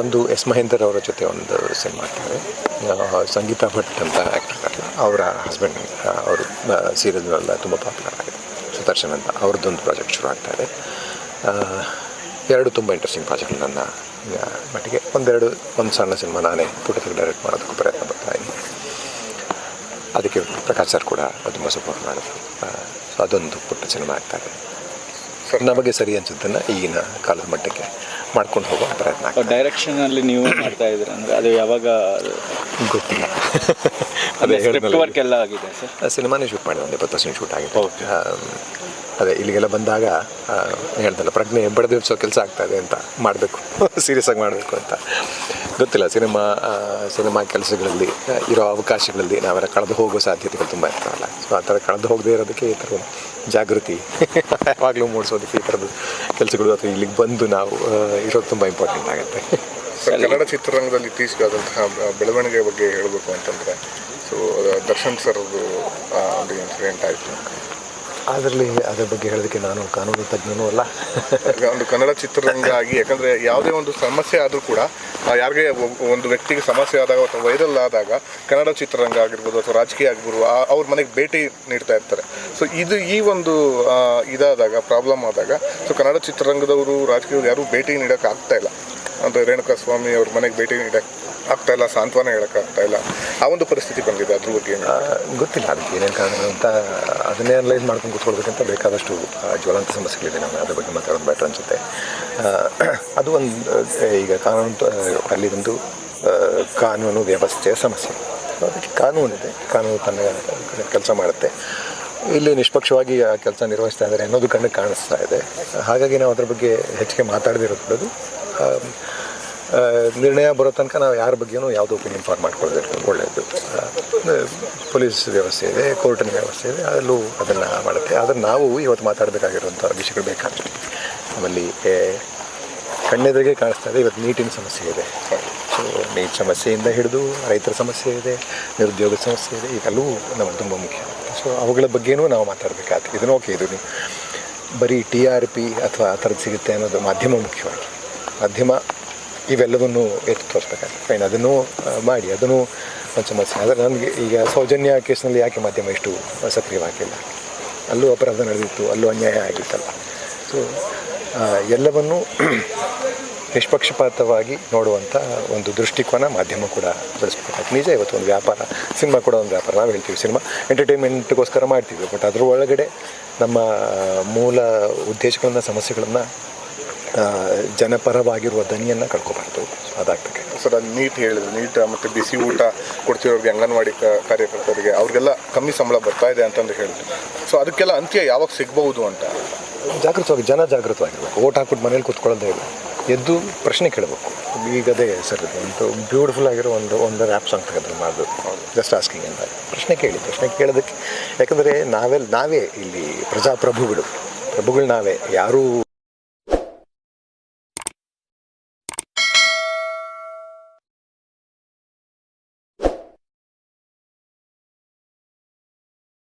ಒಂದು ಎಸ್ ಮಹೇಂದರ್ ಅವರ ಜೊತೆ ಒಂದು ಸಿನಿಮಾ ಆಗ್ತದೆ ಆ, ಸಂಗೀತಾ ಭಟ್ ಅಂತ ಆ್ಯಕ್ಟರ್ ಅವರ ಹಸ್ಬೆಂಡ್ ಅವರು ಸೀರಿಯಲ್ನೆಲ್ಲ ತುಂಬ ಪಾಪ್ಯುಲರ್ ಆಗಿದೆ. ಸುದರ್ಶನ್ ಅಂತ ಅವ್ರದ್ದೊಂದು ಪ್ರಾಜೆಕ್ಟ್ ಶುರು ಆಗ್ತಾ ಇದೆ. ಎರಡು ತುಂಬ ಇಂಟ್ರೆಸ್ಟಿಂಗ್ ಪ್ರಾಜೆಕ್ಟ್ ನನ್ನ ಮಟ್ಟಿಗೆ. ಒಂದೆರಡು ಒಂದು ಸಣ್ಣ ಸಿನಿಮಾ ನಾನೇ ಪುಟದಲ್ಲಿ ಡೈರೆಕ್ಟ್ ಮಾಡೋದಕ್ಕೂ ಪ್ರಯತ್ನ ಪಡ್ತಾ ಇದ್ದೀನಿ. ಅದಕ್ಕೆ ಪ್ರಕಾಶ್ ಸರ್ ಕೂಡ ತುಂಬ ಸಪೋರ್ಟ್ ಮಾಡಿದ್ರು. ಸೊ ಅದೊಂದು ಪುಟ್ಟ ಸಿನಿಮಾ ಆಗ್ತಾ ಇದೆ. ನಮಗೆ ಸರಿ ಅನ್ಸುತ್ತನ್ನು ಈಗಿನ ಕಾಲದ ಮಟ್ಟಕ್ಕೆ. ಮಾಡ್ಕೊಂಡು ಹೋಗೋ ಪ್ರಯತ್ನ ಆಗ್ತದೆ. ಡೈರೆಕ್ಷನ್ ಅಲ್ಲಿ ನೀವು ಮಾಡ್ತಾ ಇದ್ದೀರ ಅಂದ್ರೆ ಅದು ಯಾವಾಗ ಗೊತ್ತಿಲ್ಲ. ಅದೇ ಸ್ಕ್ರಿಪ್ಟ್ ವರ್ಕ್ ಎಲ್ಲ ಆಗಿದೆ ಸರ್? ಸಿನಿಮಾನೇ ಶೂಟ್ ಮಾಡಿದೆ ಒಂದು ಇಪ್ಪತ್ತು ಪರ್ಸೆಂಟ್ ಶೂಟ್ ಆಗಿದೆ. ಅದೇ ಇಲ್ಲಿಗೆಲ್ಲ ಬಂದಾಗ ಹೇಳ್ತಲ್ಲ ಹೇಳ್ದಲ್ಲ ಪ್ರಜ್ಞೆ ಬಡದಿರಿಸೋ ಕೆಲಸ ಆಗ್ತಾ ಇದೆ ಅಂತ ಮಾಡಬೇಕು ಸೀರಿಯಸ್ ಆಗಿ ಮಾಡಬೇಕು ಅಂತ. ಗೊತ್ತಿಲ್ಲ ಸಿನಿಮಾ ಸಿನಿಮಾ ಕೆಲಸಗಳಲ್ಲಿ ಇರೋ ಅವಕಾಶಗಳಲ್ಲಿ ನಾವೆಲ್ಲ ಕಳೆದು ಹೋಗೋ ಸಾಧ್ಯತೆಗಳು ತುಂಬ ಇರ್ತಾವಲ್ಲ. ಸೊ ಆ ಥರ ಕಳೆದು ಹೋಗದೇ ಇರೋದಕ್ಕೆ ಈ ಥರ ಜಾಗೃತಿ ಯಾವಾಗಲೂ ಮೂಡಿಸೋದಕ್ಕೆ ಈ ಥರದ್ದು ಕೆಲಸಗಳು ಅಥವಾ ಇಲ್ಲಿಗೆ ಬಂದು ನಾವು ಇರೋದು ತುಂಬ ಇಂಪಾರ್ಟೆಂಟ್ ಆಗುತ್ತೆ. ಕನ್ನಡ ಚಿತ್ರರಂಗದಲ್ಲಿ ಇತ್ತೀಚೆಗಾದಂತಹ ಬೆಳವಣಿಗೆ ಬಗ್ಗೆ ಹೇಳಬೇಕು ಅಂತಂದರೆ, ಸೊ, ದರ್ಶನ್ ಸರ್ದು ಒಂದು ಇನ್ಸಿಡೆಂಟ್ ಆಯಿತು. ಅದರಲ್ಲಿ ಅದರ ಬಗ್ಗೆ ಹೇಳೋದಕ್ಕೆ ನಾನು ಕಾನೂನು ತಜ್ಞನೂ ಅಲ್ಲ. ಒಂದು ಕನ್ನಡ ಚಿತ್ರರಂಗ ಆಗಿ ಯಾಕಂದರೆ ಯಾವುದೇ ಒಂದು ಸಮಸ್ಯೆ ಆದರೂ ಕೂಡ ಯಾರಿಗೆ ಒಂದು ವ್ಯಕ್ತಿಗೆ ಸಮಸ್ಯೆ ಆದಾಗ ಅಥವಾ ವೈರಲ್ ಆದಾಗ ಕನ್ನಡ ಚಿತ್ರರಂಗ ಆಗಿರ್ಬೋದು ಅಥವಾ ರಾಜಕೀಯ ಆಗಿರ್ಬೋದು ಅವ್ರ ಮನೆಗೆ ಭೇಟಿ ನೀಡ್ತಾ ಇರ್ತಾರೆ. ಸೊ ಇದು ಈ ಒಂದು ಇದಾದಾಗ ಪ್ರಾಬ್ಲಮ್ ಆದಾಗ ಸೊ ಕನ್ನಡ ಚಿತ್ರರಂಗದವರು ರಾಜಕೀಯವ್ರು ಯಾರೂ ಭೇಟಿ ನೀಡೋಕೆ ಆಗ್ತಾ ಇಲ್ಲ. ಅಂದರೆ ರೇಣುಕಾ ಸ್ವಾಮಿ ಅವ್ರ ಮನೆಗೆ ಭೇಟಿ ನೀಡಕ್ಕೆ ಆಗ್ತಾ ಇಲ್ಲ, ಸಾಂತ್ವನ ಇಲ್ಲ. ಆ ಒಂದು ಪರಿಸ್ಥಿತಿ ಬಂದಿದೆ, ಅದ್ರ ಬಗ್ಗೆ ಗೊತ್ತಿಲ್ಲ ಅದಕ್ಕೆ ಏನೇನು ಕಾರಣ ಅಂತ. ಅದನ್ನೇ ಅನಲೈಸ್ ಮಾಡ್ಕೊಂಡು ಕೂತ್ಕೊಳ್ಬೇಕಂತ ಬೇಕಾದಷ್ಟು ಜ್ವಲಂತ ಸಮಸ್ಯೆಗಳಿದೆ ನಮಗೆ ಅದ್ರ ಬಗ್ಗೆ ಮಾತಾಡೋದು ಬೆಟರ್ ಅನ್ಸುತ್ತೆ. ಅದು ಒಂದು ಈಗ ಕಾನೂನು ಅಲ್ಲಿ ಒಂದು ಕಾನೂನು ವ್ಯವಸ್ಥೆಯ ಸಮಸ್ಯೆ. ಅದಕ್ಕೆ ಅದಕ್ಕೆ ಕಾನೂನಿದೆ. ಕಾನೂನು ತನ್ನ ಕೆಲಸ ಮಾಡುತ್ತೆ. ಇಲ್ಲಿ ನಿಷ್ಪಕ್ಷವಾಗಿ ಆ ಕೆಲಸ ನಿರ್ವಹಿಸ್ತಾ ಇದ್ದಾರೆ ಅನ್ನೋದು ಕಣ್ಣಿಗೆ ಕಾಣಿಸ್ತಾ ಇದೆ. ಹಾಗಾಗಿ ನಾವು ಅದ್ರ ಬಗ್ಗೆ ಹೆಚ್ಚಿಗೆ ಮಾತಾಡದಿರೋದು ನಿರ್ಣಯ ಬರೋ ತನಕ ನಾವು ಯಾರ ಬಗ್ಗೆನೂ ಯಾವುದೋ ಒಪಿನಿಯನ್ ಫಾರ್ಮ್ ಮಾಡ್ಕೊಳ್ಬೇಕು ಒಳ್ಳೆಯದು ಪೊಲೀಸ್ ವ್ಯವಸ್ಥೆ ಇದೆ, ಕೋರ್ಟಿನ ವ್ಯವಸ್ಥೆ ಇದೆ ಅದರಲ್ಲೂ ಅದನ್ನು ಮಾಡುತ್ತೆ. ಆದರೆ ನಾವು ಇವತ್ತು ಮಾತಾಡಬೇಕಾಗಿರುವಂಥ ವಿಷಯಗಳು ಬೇಕಾಗ್ತದೆ ನಮ್ಮಲ್ಲಿ ಕಣ್ಣೆದುರಿಗೆ ಕಾಣಿಸ್ತಾ ಇದೆ, ಇವತ್ತು ನೀಟಿನ ಸಮಸ್ಯೆ ಇದೆ. ಸೊ ನೀಟ್ ಸಮಸ್ಯೆಯಿಂದ ಹಿಡಿದು ರೈತರ ಸಮಸ್ಯೆ ಇದೆ, ನಿರುದ್ಯೋಗ ಸಮಸ್ಯೆ ಇದೆ ಇವೆಲ್ಲವೂ ನಮಗೆ ತುಂಬ ಮುಖ್ಯ. ಸೊ ಅವುಗಳ ಬಗ್ಗೆನೂ ನಾವು ಮಾತಾಡಬೇಕಾಗ್ತದೆ. ಇದನ್ನು ಓಕೆ ಇದು ಬರೀ ಟಿ ಆರ್ ಪಿ ಅಥವಾ ಆ ಥರದ್ದು ಸಿಗುತ್ತೆ ಅನ್ನೋದು ಮಾಧ್ಯಮ ಮುಖ್ಯವಾಗಿ. ಮಾಧ್ಯಮ ಇವೆಲ್ಲವನ್ನು ಎತ್ತಿ ತೋರಿಸ್ಬೇಕಾಗ್ತದೆ ಫೈನ್ ಅದನ್ನು ಮಾಡಿ, ಅದನ್ನು ಒಂದು ಸಮಸ್ಯೆ ಆದರೆ ನನಗೆ ಈಗ ಸೌಜನ್ಯ ಕೇಸ್ನಲ್ಲಿ ಯಾಕೆ ಮಾಧ್ಯಮ ಇಷ್ಟು ಸಕ್ರಿಯವಾಗಿಲ್ಲ? ಅಲ್ಲೂ ಅಪರಾಧ ನಡೆದಿತ್ತು, ಅಲ್ಲೂ ಅನ್ಯಾಯ ಆಗಿತ್ತಲ್ಲ. ಸೊ ಎಲ್ಲವನ್ನು ನಿಷ್ಪಕ್ಷಪಾತವಾಗಿ ನೋಡುವಂಥ ಒಂದು ದೃಷ್ಟಿಕೋನ ಮಾಧ್ಯಮ ಕೂಡ ಬೆಳೆಸ್ಬೇಕಾಗ್ತದೆ ನಿಜ, ಇವತ್ತು ಒಂದು ವ್ಯಾಪಾರ, ಸಿನಿಮಾ ಕೂಡ ಒಂದು ವ್ಯಾಪಾರ. ನಾವು ಹೇಳ್ತೀವಿ ಸಿನಿಮಾ ಎಂಟರ್ಟೈನ್ಮೆಂಟ್ಗೋಸ್ಕರ ಮಾಡ್ತೀವಿ. ಬಟ್ ಅದರ ಒಳಗಡೆ ನಮ್ಮ ಮೂಲ ಉದ್ದೇಶಗಳನ್ನು, ಸಮಸ್ಯೆಗಳನ್ನು ಜನಪರವಾಗಿರುವ ದನಿಯನ್ನು ಕಳ್ಕೊಬಾರ್ದು. ಅದಾಗ್ತದೆ. ಸರ್ ಅದು ನೀಟ್ ಹೇಳಿದ್ರು. ನೀಟ್ ಮತ್ತು ಬಿಸಿ ಊಟ ಕೊಡ್ತಿರೋರಿಗೆ ಅಂಗನವಾಡಿ ಕಾರ್ಯಕರ್ತರಿಗೆ ಅವ್ರಿಗೆಲ್ಲ ಕಮ್ಮಿ ಸಂಬಳ ಬರ್ತಾ ಇದೆ ಅಂತಂದು ಹೇಳಿದ್ರು. ಸೊ ಅದಕ್ಕೆಲ್ಲ ಅಂತ್ಯ ಯಾವಾಗ ಸಿಗ್ಬಹುದು ಅಂತ? ಜಾಗೃತವಾಗಿ ಜನ ಜಾಗೃತವಾಗಿರ್ಬೇಕು. ಓಟ್ ಹಾಕ್ಬಿಟ್ಟು ಮನೇಲಿ ಕೂತ್ಕೊಳ್ಳೋದೇ ಇಲ್ಲ. ಎದ್ದು ಪ್ರಶ್ನೆ ಕೇಳಬೇಕು. ಈಗ ಅದೇ ಸರ್ ಒಂದು ಬ್ಯೂಟಿಫುಲ್ ಆಗಿರೋ ಒಂದು ಒಂದು ರ್ಯಾಪ್ ಸಾಂಗ್ ತೆಗೆದ್ರೆ ಮಾಡೋದು ಜಸ್ಟ್ ಆಸ್ಕಿಂಗ್ ಅಂತ. ಪ್ರಶ್ನೆ ಕೇಳಿ ಪ್ರಶ್ನೆ ಕೇಳೋದಕ್ಕೆ. ಯಾಕಂದರೆ ನಾವೆಲ್ಲ ನಾವೇ ಇಲ್ಲಿ ಪ್ರಜಾಪ್ರಭುಗಳು. ಪ್ರಭುಗಳು ನಾವೇ. ಯಾರೂ